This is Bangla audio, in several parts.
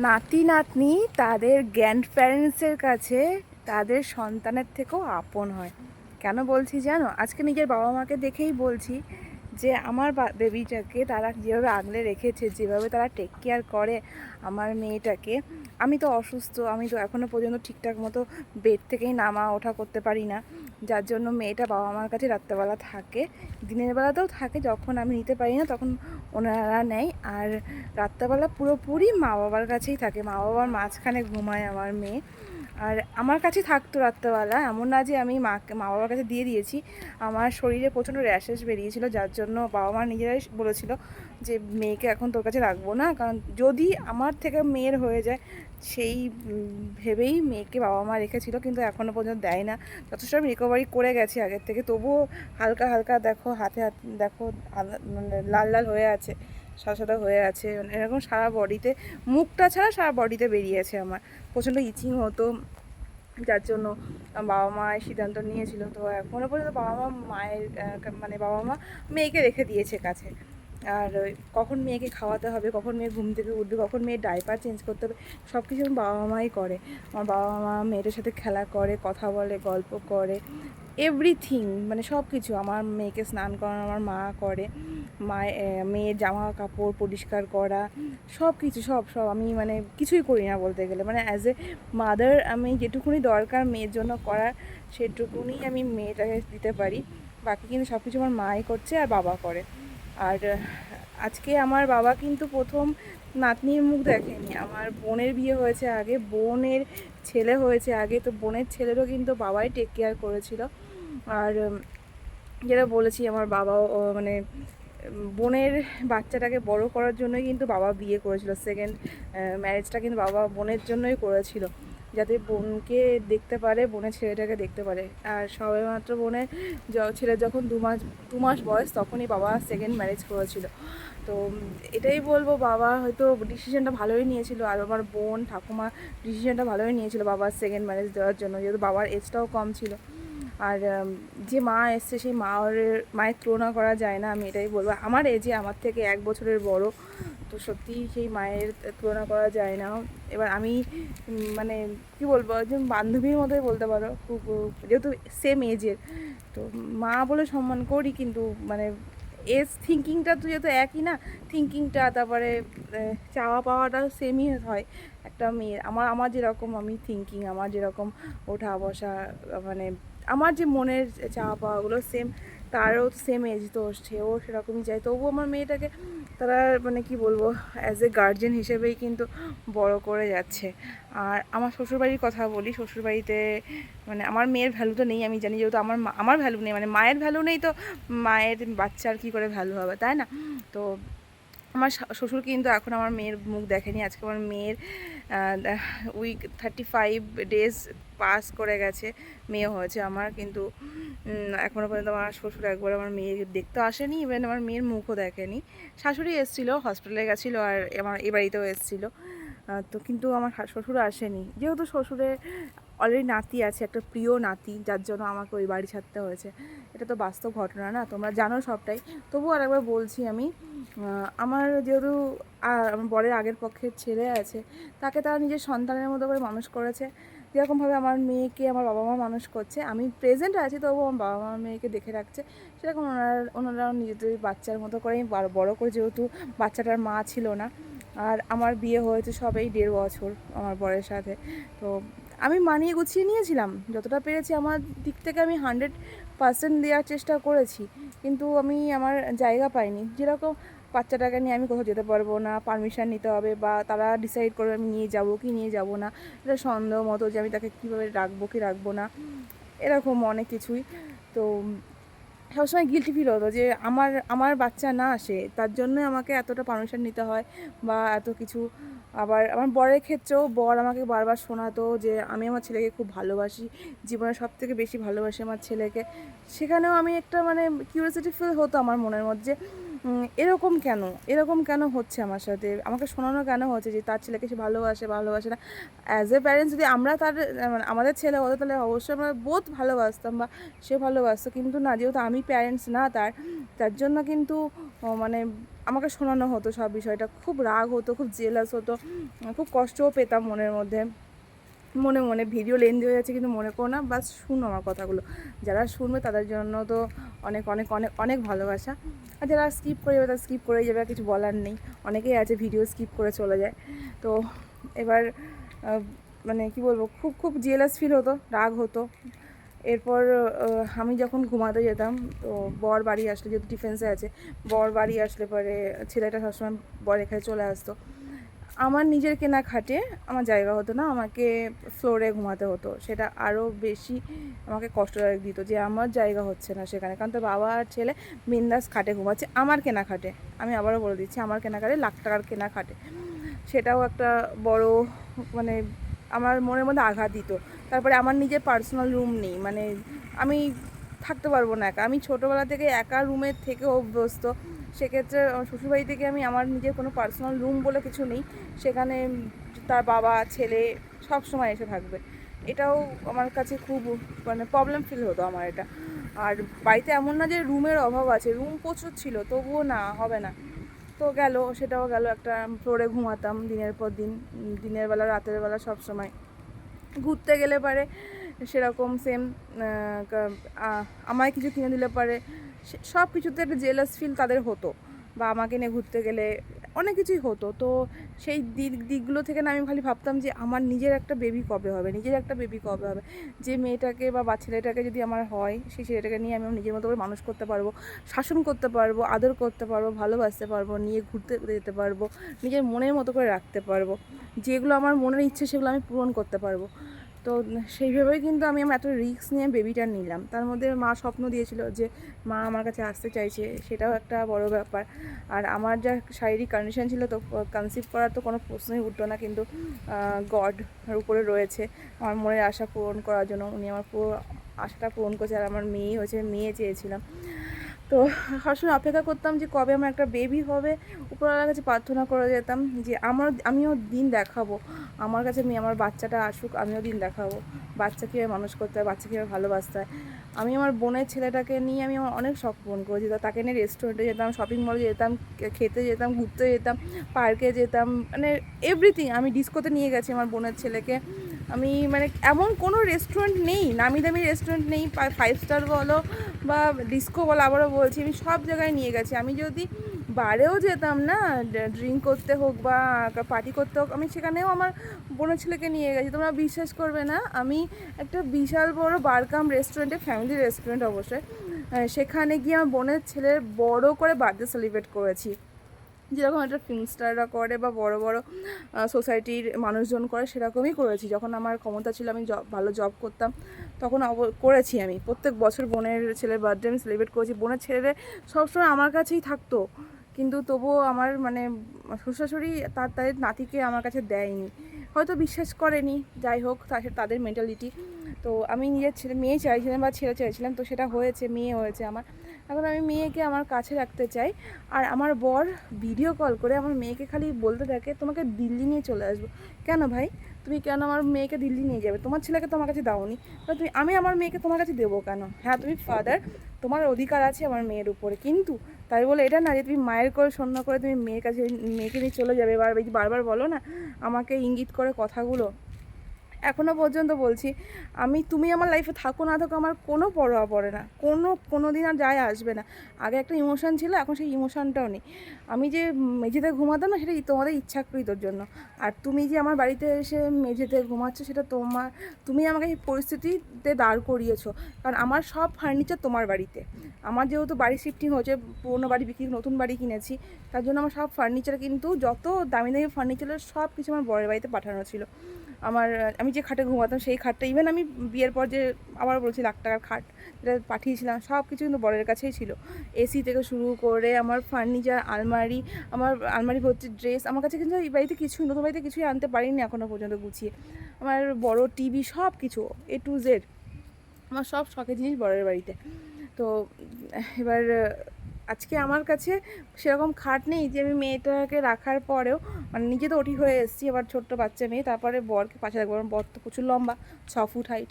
নাতি নাতনি তাদের গ্র্যান্ড প্যারেন্টসের কাছে তাদের সন্তানের থেকেও আপন হয়। কেন বলছি জানো? আজকে নিজের বাবা মাকে দেখেই বলছি যে আমার বেবিটাকে তারা যেভাবে আগলে রেখেছে, যেভাবে তারা টেক কেয়ার করে আমার মেয়েটাকে, আমি তো অসুস্থ, আমি তো এখনও পর্যন্ত ঠিকঠাক মতো বেড থেকেই নামা ওঠা করতে পারি না। যার জন্য মেয়েটা বাবা মার কাছে রাত্রেবেলা থাকে, দিনের বেলাতেও থাকে, যখন আমি নিতে পারি না তখন ওনারা নেয়। আর রাত্রেবেলা পুরোপুরি মা বাবার কাছেই থাকে মা বাবার মাঝখানে ঘুমায় আমার মেয়ে। আর আমার কাছে থাকতো রাত্রেবেলা। এমন না যে আমি মাকে, মা বাবার কাছে দিয়ে দিয়েছি। আমার শরীরে প্রচণ্ড র্যাশেস বেরিয়েছিল, যার জন্য বাবা মা নিজেরাই বলেছিল যে, মেয়েকে এখন তোর কাছে রাখব না। কারণ যদি আমার থেকে মেয়ের হয়ে যায়, সেই ভেবেই মেয়েকে বাবা মা রেখেছিল, কিন্তু এখনও পর্যন্ত দেয় না। যথেষ্ট আমি রিকভারি করে গেছি আগের থেকে। তবুও হালকা হালকা দেখো, হাতে হাত, দেখো মানে লাল লাল হয়ে আছে। সাদা সাদা হয়ে আছে। মানে এরকম সারা বডিতে, মুখটা ছাড়া সারা বডিতে বেরিয়েছে আমার। প্রচণ্ড ইচিং হতো, যার জন্য বাবা মা সিদ্ধান্ত নিয়েছিল। তো এখনও পর্যন্ত বাবা মা মায়ের মানে বাবা মা মেয়েকে রেখে দিয়েছে কাছে। আর কখন মেয়েকে খাওয়াতে হবে, কখন মেয়ে ঘুম থেকে উঠবে, কখন মেয়ের ডাইপার চেঞ্জ করতে হবে সব কিছু আমার বাবা মাই করে। আমার বাবা মা মেয়েটার সাথে খেলা করে, কথা বলে, গল্প করে এভরিথিং মানে সব কিছু আমার মেয়েকে স্নান করানো, আমার মা করে। মায়ের জামা কাপড় পরিষ্কার করা সব কিছু সব সব আমি মানে কিছুই করি না বলতে গেলে। মানে অ্যাজ এ মাদার আমি যেটুকুনি দরকার মেয়ের জন্য করার, সেটুকুনি আমি মেয়েটাকে দিতে পারি। বাকি কিন্তু সব কিছু আমার মাই করছে আর বাবা করে। আর, আজকে আমার বাবা কিন্তু প্রথম নাতনির মুখ দেখেনি। আমার বোনের বিয়ে হয়েছে আগে, বোনের ছেলে হয়েছে আগে, তো বোনের ছেলেরও কিন্তু বাবাই টেক কেয়ার করেছিল। আর, যেটা বলেছি, আমার বাবাও মানে বোনের বাচ্চাটাকে বড় করার জন্যই কিন্তু বাবা বিয়ে করেছিল সেকেন্ড ম্যারেজটা কিন্তু বাবা বোনের জন্যই করেছিল, যাতে বোনকে দেখতে পারে, বোনের ছেলেটাকে দেখতে পারে। আর সবেমাত্র বোনের ছেলের যখন দু মাস দু মাস বয়স, তখনই বাবা সেকেন্ড ম্যারেজ করেছিল। তো এটাই বলব, বাবা হয়তো ডিসিশনটা ভালোই নিয়েছিল, আর আমার বোন, ঠাকুমা ডিসিশনটা ভালোই নিয়েছিল বাবার সেকেন্ড ম্যারেজ দেওয়ার জন্য, যেহেতু বাবার এজটাও কম ছিল। আর যে মা এসছে সেই মায়ের মায়ের তুলনা করা যায় না, আমি এটাই বলব। আমার এজে আমার থেকে এক বছরের বড়, তো সত্যি সেই মায়ের তুলনা করা যায় না। এবার আমি মানে কি বলব, একজন বান্ধবীর মতোই বলতে পারো, খুব, যেহেতু সেম এজের তো মা বলে সম্মান করি, কিন্তু মানে এজ থিঙ্কিংটা তো যেহেতু একই না থিঙ্কিংটা তারপরে চাওয়া পাওয়াটাও সেমই হয়। একটা মেয়ের আমার আমার যেরকম আমি থিঙ্কিং আমার যেরকম ওঠা বসা মানে আমার যে মনের চাওয়া পাওয়াগুলো সেম তারও সেম এজ তো সেও সেরকমই চায়। তবুও আমার মেয়েটাকে তারা মানে কি বলব অ্যাজ এ গার্জেন হিসেবেই কিন্তু বড় করে যাচ্ছে। আর আমার শ্বশুরবাড়ির কথা বলি, শ্বশুরবাড়িতে মানে আমার মেয়ের ভ্যালু তো নেই, আমি জানি যেহেতু আমার আমার ভ্যালু নেই মানে মায়ের ভ্যালু নেই তো মায়ের বাচ্চার কি করে ভ্যালু হবে, তাই না? তো আমার শ্বশুর কিন্তু এখন আমার মেয়ের মুখ দেখেনি। আজকে আমার মেয়ের week thirty five days pass করে গেছে, মেয়ে হয়েছে আমার। কিন্তু এখনও পর্যন্ত আমার শ্বশুর একবার আমার মেয়ে দেখতে আসেনি ইভেন আমার মেয়ের মুখও দেখেনি। শাশুড়ি এসেছিল হসপিটালে গেছিল আর আমার এ বাড়িতেও এসেছিল। তো কিন্তু আমার শ্বশুর আসেনি। যেহেতু শ্বশুরের অলরেডি নাতি আছে, একটা প্রিয় নাতি, যার জন্য আমাকে ওই বাড়ি ছাড়তে হয়েছে। এটা তো বাস্তব ঘটনা না, তোমরা জানো সবটাই। তবুও আরেকবার বলছি আমি আমার যেহেতু আমার বরের আগের পক্ষের ছেলে আছে, তাকে তারা নিজের সন্তানের মতো করে মানুষ করেছে। যেরকমভাবে আমার মেয়েকে আমার বাবা মা মানুষ করছে, আমি প্রেজেন্ট আছি, তবুও আমার বাবা মা মেয়েকে দেখে রাখছে। সেরকম ওনারা ওনারাও নিজেদের বাচ্চার মতো করেই বড় করে যেহেতু বাচ্চাটার মা ছিল না, আর আমার বিয়ে হয়েছে সবেই দেড় বছর আমার বরের সাথে। তো আমি মানিয়ে গুছিয়ে নিয়েছিলাম। যতটা পেরেছি আমার দিক থেকে আমি হান্ড্রেড পার্সেন্ট দেওয়ার চেষ্টা করেছি। কিন্তু আমি আমার জায়গা পাইনি। যেরকম বাচ্চাটাকে নিয়ে আমি কোথাও যেতে পারব না পারমিশন নিতে হবে বা তারা ডিসাইড করবে আমি নিয়ে যাব কি নিয়ে যাব না। এটা সন্দেহ মতো যে আমি তাকে কীভাবে রাখব, কি রাখব না। এরকম অনেক কিছুই। তো সবসময় গিলটি ফিল হতো যে আমার আমার বাচ্চা না আসে। তার জন্যই আমাকে এতটা পারমিশন নিতে হয় বা এত কিছু আবার আমার বরের ক্ষেত্রেও বর আমাকে বারবার শোনাতো যে, আমি আমার ছেলেকে খুব ভালোবাসি, জীবনে সব থেকে বেশি ভালোবাসি আমার ছেলেকে। সেখানেও আমি একটা মানে কিউরিয়াসিটি ফিল হতো আমার মনের মধ্যে এরকম কেন? এরকম কেন হচ্ছে আমার সাথে? আমাকে শোনানো কেন হচ্ছে যে তার ছেলেকে সে ভালোবাসে ভালোবাসে না? অ্যাজ এ প্যারেন্টস যদি আমরা তার মানে আমাদের ছেলে হতো তাহলে অবশ্যই আমরা বোধ ভালোবাসতাম বা সে ভালোবাসতো। কিন্তু না, যেহেতু আমি প্যারেন্টস না তার তার জন্য কিন্তু মানে আমাকে শোনানো হতো সব বিষয়টা। খুব রাগ হতো, খুব জেলাস হতো, খুব কষ্টও পেতাম মনের মধ্যে। মনে মনে ভিডিও লেন্দি হয়ে যাচ্ছে, কিন্তু মনে করো না, বাস শুনো আমার কথাগুলো। যারা শুনবে তাদের জন্য তো অনেক অনেক অনেক অনেক ভালোবাসা। আর যারা স্কিপ করে যাবে, তারা স্কিপ করে যাবে, আর কিছু বলার নেই। অনেকেই আছে ভিডিও স্কিপ করে চলে যায়। তো এবার মানে কি বলব, খুব খুব জেলাস ফিল হতো, রাগ হতো। এরপর আমি যখন ঘুমাতে যেতাম, তো বর বাড়ি আসলে, যেহেতু ডিফেন্সে আছে, বর বাড়ি আসলে পরে ছেলেটা সবসময় বর এখানে চলে আসতো। আমার নিজের কেনা খাটে আমার জায়গা হতো না, আমাকে ফ্লোরে ঘুমাতে হতো। সেটা আরও বেশি আমাকে কষ্টদায়ক দিত যে আমার জায়গা হচ্ছে না সেখানে। কারণ তো বাবা আর ছেলে বিন্দাস খাটে ঘুমাচ্ছে আমার কেনা খাটে আমি আবারও বলে দিচ্ছি, আমার কেনা খাটে লাখ টাকার কেনা খাটে সেটাও একটা বড় মানে আমার মনের মধ্যে আঘাত দিত। তারপরে আমার নিজের পার্সোনাল রুম নেই মানে আমি থাকতে পারব না একা। আমি ছোটোবেলা থেকে একা রুমের থেকে অভ্যস্ত। সেক্ষেত্রে শ্বশুরবাড়ি থেকে আমি আমার নিজের কোনো পার্সোনাল রুম বলে কিছু নেই। সেখানে তার বাবা, ছেলে সব সময় এসে থাকবে। এটাও আমার কাছে খুব মানে প্রবলেম ফিল হতো আমার এটা। আর বাড়িতে এমন না যে রুমের অভাব আছে রুম প্রচুর ছিল, তবুও না, হবে না। তো গেল, সেটাও গেল, একটা ফ্লোরে ঘুমাতাম দিনের পর দিন দিনের বেলা, রাতের বেলা সব সময়। ঘুরতে গেলে পারে, সেরকম সেম আমায় কিছু কিনে দিলে পারে। সব কিছুতে একটা জেলাস ফিল তাদের হতো। বা আমাকে নিয়ে ঘুরতে গেলে অনেক কিছুই হতো। তো সেই দিক, দিকগুলো থেকে না আমি খালি ভাবতাম যে আমার নিজের একটা বেবি কবে হবে, নিজের একটা বেবি কবে হবে। যে মেয়েটাকে বা ছেলেটাকে যদি আমার হয়, সেই ছেলেটাকে নিয়ে আমি নিজের মতো করে মানুষ করতে পারব, শাসন করতে পারব, আদর করতে পারব, ভালোবাসতে পারব, নিয়ে ঘুরতে যেতে পারব, নিজের মনের মতো করে রাখতে পারব। যেগুলো আমার মনের ইচ্ছে সেগুলো আমি পূরণ করতে পারব। তো সেইভাবেই কিন্তু আমি আমার এত রিস্ক নিয়ে বেবিটা নিলাম। তার মধ্যে মা স্বপ্ন দিয়েছিল যে মা আমার কাছে আসতে চাইছে, সেটাও একটা বড় ব্যাপার। আর আমার যা শারীরিক কন্ডিশন ছিল তো কনসিভ করার তো কোনো প্রশ্নই উঠতো না কিন্তু গড উপরে রয়েছে। আমার মনের আশা পূরণ করার জন্য উনি আমার পুরো আশাটা পূরণ করেছে। আর আমার মেয়ে হয়েছে মেয়ে চেয়েছিলাম। তো সবসময় অপেক্ষা করতাম যে কবে আমার একটা বেবি হবে। উপরওয়ালার কাছে প্রার্থনা করে যেতাম যে আমার, আমিও দিন দেখাবো। আমার কাছে মেয়ে, আমার বাচ্চাটা আসুক, আমিও দিন দেখাবো। বাচ্চা কীভাবে মানুষ করতে হয়, বাচ্চা কীভাবে ভালোবাসতে হয়। আমি আমার বোনের ছেলেটাকে নিয়ে আমি আমার অনেক শখ পূরণ করেছি। তাকে নিয়ে রেস্টুরেন্টে যেতাম শপিং মলে যেতাম খেতে যেতাম, ঘুরতে যেতাম পার্কে যেতাম মানে এভরিথিং আমি ডিস্কোতে নিয়ে গেছি আমার বোনের ছেলেকে। আমি মানে এমন কোনো রেস্টুরেন্ট নেই নামি দামি রেস্টুরেন্ট নেই ফাইভ স্টার বলো বা ডিস্কো বলো, আবারও বলছি, আমি সব জায়গায় নিয়ে গেছি। আমি যদি বারেও যেতাম না ড্রিঙ্ক করতে হোক বা পার্টি করতে হোক, আমি সেখানেও আমার বোনের ছেলেকে নিয়ে গেছি। তোমরা বিশ্বাস করবে না, আমি একটা বিশাল বড় বারকাম রেস্টুরেন্টে ফ্যামিলি রেস্টুরেন্ট অবশ্যই সেখানে গিয়ে আমার বোনের ছেলের বড় করে বার্থডে সেলিব্রেট করেছি। যেরকম একটা ফিল্মস্টাররা করে বা বড় বড় সোসাইটির মানুষজন করে, সেরকমই করেছি। যখন আমার ক্ষমতা ছিল, আমি জব ভালো জব করতাম, তখন অব- করেছি আমি। প্রত্যেক বছর বোনের ছেলের বার্থডে আমি সেলিব্রেট করেছি। বোনের ছেলেদের সবসময় আমার কাছেই থাকতো। কিন্তু তবুও আমার মানে শ্বশুরশাশুড়ি তার, তাদের নাতিকে আমার কাছে দেয়নি। হয়তো বিশ্বাস করেনি, যাই হোক তাদের মেন্টালিটি তো আমি নিজের ছেলে, মেয়ে চাইছিলাম বা ছেলে চাইছিলাম, তো সেটা হয়েছে, মেয়ে হয়েছে আমার। এখন আমি মেয়েকে আমার কাছে রাখতে চাই। আর আমার বর ভিডিও কল করে আমার মেয়েকে খালি বলতে থাকে, তোমাকে দিল্লি নিয়ে চলে আসব। কেন ভাই? তুমি কেন আমার মেয়েকে দিল্লি নিয়ে যাবে? তোমার ছেলেকে তোমার কাছে দাওনি। তো তুমি, আমি আমার মেয়েকে তোমার কাছে দেবো কেন? হ্যাঁ তুমি ফাদার তোমার অধিকার আছে আমার মেয়ের উপরে। কিন্তু তাই বলে এটা না যে তুমি মায়ের করে সন্ন্য করে তুমি মেয়ের কাছে, মেয়েকে নিয়ে চলে যাবে এই বারবার বলো না, আমাকে ইঙ্গিত করে কথাগুলো এখনও পর্যন্ত বলছি আমি তুমি আমার লাইফে থাকো না থাকো আমার কোনো পরোয়া পড়ে না। কোনো কোনো দিন আর যায় আসবে না। আগে একটা ইমোশান ছিল এখন সেই ইমোশানটাও নেই। আমি যে মেঝেতে ঘুমাতাম না সেটা তোমাদের ইচ্ছাকৃতর জন্য। আর তুমি যে আমার বাড়িতে এসে মেঝেতে ঘুমাচ্ছ সেটা তোমার তুমি আমাকে এই পরিস্থিতিতে দাঁড় করিয়েছো। কারণ আমার সব ফার্নিচার তোমার বাড়িতে। আমার যেহেতু বাড়ি শিফটিং হয়েছে পুরোনো বাড়ি বিক্রি নতুন বাড়ি কিনেছি তার জন্য আমার সব ফার্নিচার কিন্তু যত দামি দামি ফার্নিচারের সব কিছু আমার বরের বাড়িতে পাঠানো ছিল। আমার আহ, আমি যে খাটে ঘুমাতাম, সেই খাটটা ইভেন আমি বিয়ের পর যে আবার বলছি লাখ টাকার খাট যেটা পাঠিয়েছিলাম, সব কিছু কিন্তু বরের কাছেই ছিল। এসি থেকে শুরু করে আমার ফার্নিচার আলমারি, আমার আলমারি ভর্তি ড্রেস আমার কাছে কিন্তু এই বাড়িতে কিছুই, নতুন বাড়িতে কিছুই আনতে পারিনি এখনও পর্যন্ত গুছিয়ে। আমার বড় টিভি সব কিছু এ টু জেড আমার সব শখের জিনিস বরের বাড়িতে। তো এবার আজকে আমার কাছে সেরকম খাট নেই যে আমি মেয়েটাকে রাখার পরেও মানে নিজে তো ওটি হয়ে এসেছি, আবার ছোট্ট বাচ্চা মেয়ে, তারপরে বরকে পাশে রাখব আমার বর তো প্রচুর লম্বা, ছ ফুট হাইট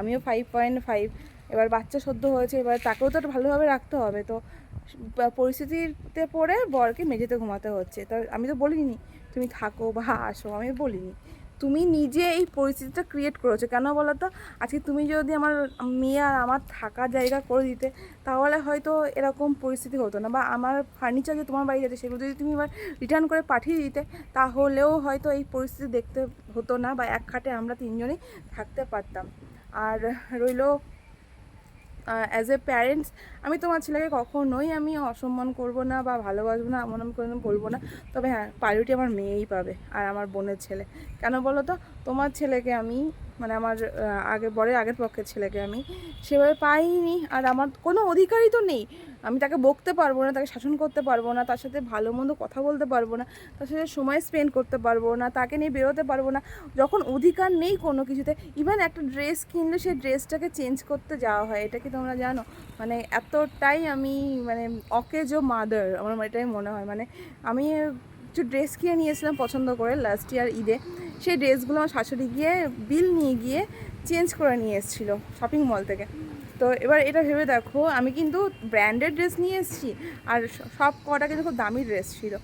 আমিও ফাইভ পয়েন্ট ফাইভ এবার বাচ্চা সদ্য হয়েছে, এবার তাকেও তো ভালোভাবে রাখতে হবে। তো পরিস্থিতিতে পড়ে বরকে মেঝেতে ঘুমাতে হচ্ছে। তো আমি তো বলিনি, তুমি থাকো বা আসো, আমি বলিনি। তুমি নিজে এই পরিস্থিতিটা ক্রিয়েট করেছ। কেন বলো তো আজকে তুমি যদি আমার মেয়ে আর আমার থাকা জায়গা করে দিতে, তাহলে হয়তো এরকম পরিস্থিতি হতো না। বা আমার ফার্নিচার যে তোমার বাড়ি আছে সেগুলো যদি তুমি এবার রিটার্ন করে পাঠিয়ে দিতে, তাহলেও হয়তো এই পরিস্থিতি দেখতে হতো না বা এক খাটে আমরা তিনজনেই থাকতে পারতাম। আর রইল অ্যাজ এ প্যারেন্টস আমি তোমার ছেলেকে কখনোই আমি অসম্মান করব না বা ভালোবাসবো না, এমন আমি কোনো বলব না। তবে হ্যাঁ প্রায়োরিটি আমার মেয়েই পাবে আর আমার বোনের ছেলে। কেন বলো তো? তোমার ছেলেকে আমি মানে আমার আগে, বরের আগের পক্ষের ছেলেকে আমি সেভাবে পাইনি। আর আমার কোনো অধিকারই তো নেই। আমি তাকে বকতে পারব না, তাকে শাসন করতে পারব না, তার সাথে ভালো মন্দ কথা বলতে পারব না, তার সাথে সময় স্পেন্ড করতে পারব না, তাকে নিয়ে বেরোতে পারব না। যখন অধিকার নেই কোনো কিছুতে ইভেন একটা ড্রেস কিনলে সেই ড্রেসটাকে চেঞ্জ করতে যাওয়া হয়, এটা কি তোমরা জানো? মানে এতটাই আমি মানে অকেজ ও মাদার, আমার এটাই মনে হয়। মানে আমি কিছু ড্রেস কিনে নিয়েছিলাম পছন্দ করে লাস্ট ইয়ার ঈদে। সেই ড্রেসগুলো আমার শাশুড়ি গিয়ে বিল নিয়ে গিয়ে চেঞ্জ করে নিয়ে এসেছিল শপিং মল থেকে। তো এবার এটা ভেবে দেখো, আমি কিন্তু ব্র্যান্ডেড ড্রেস নিয়ে এসেছি, আর সব কটা কিন্তু খুব দামি ড্রেস ছিল।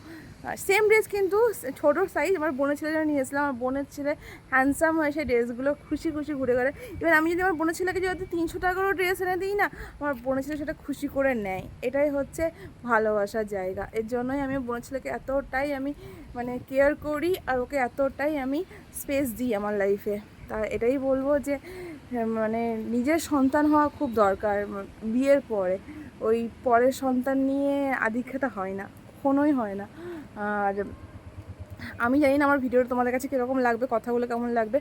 সেম ড্রেস কিন্তু ছোটো সাইজ আমার বোনের ছেলেটা নিয়ে এসেছিলাম আমার বোনের ছেলে হ্যান্ডসাম হয়ে সেই ড্রেসগুলো খুশি খুশি ঘুরে ঘুরে। এবার আমি যদি আমার বোনের ছেলেকে যদি তিনশো টাকারও ড্রেস এনে দিই না, আমার বোনের ছেলে সেটা খুশি করে নেয়। এটাই হচ্ছে ভালোবাসার জায়গা। এর জন্যই আমি বোনের ছেলেকে এতটাই আমি মানে কেয়ার করি আর ওকে এতটাই আমি স্পেস দিই আমার লাইফে তা এটাই বলব যে মানে নিজের সন্তান হওয়া খুব দরকার বিয়ের পরে। ওই পরের সন্তান নিয়ে আধিক্যতা হয় না, কখনোই হয় না। আর আমি জানি না আমার ভিডিওটা তোমাদের কাছে কীরকম লাগবে, কথাগুলো কেমন লাগবে।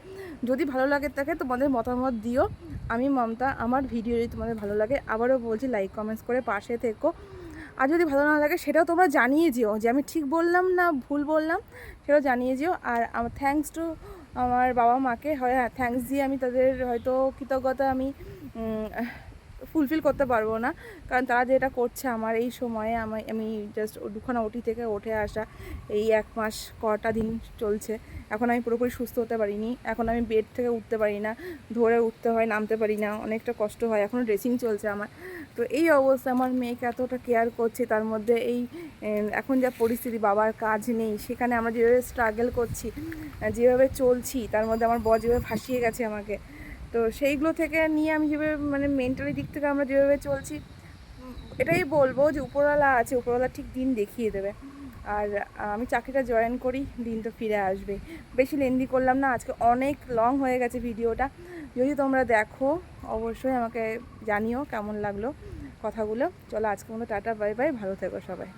যদি ভালো লাগে থাকে তোমাদের মতামত দিও। আমি, মমতা, আমার ভিডিও যদি তোমাদের ভালো লাগে, আবারও বলছি লাইক কমেন্টস করে পাশে থেকো। আর যদি ভালো না লাগে, সেটাও তোমরা জানিয়ে যেও। যে আমি ঠিক বললাম না ভুল বললাম, সেটাও জানিয়ে যেও। আর আমার থ্যাঙ্কস টু আমার বাবা মাকে, হয় হ্যাঁ থ্যাঙ্কস দিয়ে আমি তাদের হয়তো কৃতজ্ঞতা আমি ফুলফিল করতে পারব না। কারণ তারা যেটা করছে আমার এই সময়ে আমি আমি জাস্ট দুখানা ওটি থেকে উঠে আসা, এই এক মাস কটা দিন চলছে। এখন আমি পুরোপুরি সুস্থ হতে পারিনি। এখন আমি বেড থেকে উঠতে পারি না। ধরে উঠতে হয়, নামতে পারি না। অনেকটা কষ্ট হয়। এখনও ড্রেসিং চলছে আমার। তো এই অবস্থা আমার মেয়েকে এতটা কেয়ার করছে, তার মধ্যে এই এখন যা পরিস্থিতি, বাবার কাজ নেই। সেখানে আমরা যেভাবে স্ট্রাগল করছি, যেভাবে চলছি, তার মধ্যে আমার বর যেভাবে ফাঁসিয়ে গেছে আমাকে। তো সেইগুলো থেকে নিয়ে আমি যেভাবে মানে মেন্টালি দিক থেকে আমরা যেভাবে চলছি এটাই বলব যে উপরওয়ালা আছে, উপরওয়ালা ঠিক দিন দেখিয়ে দেবে। আর আমি চাকরিটা জয়েন করি, দিন তো ফিরে আসবে। বেশি লেন্দি করলাম না, আজকে অনেক লং হয়ে গেছে ভিডিওটা। যদি তোমরা দেখো, অবশ্যই আমাকে জানিও কেমন লাগল কথাগুলো। চলো আজকে মতো টাটা বাই বাই ভালো থেকো সবাই।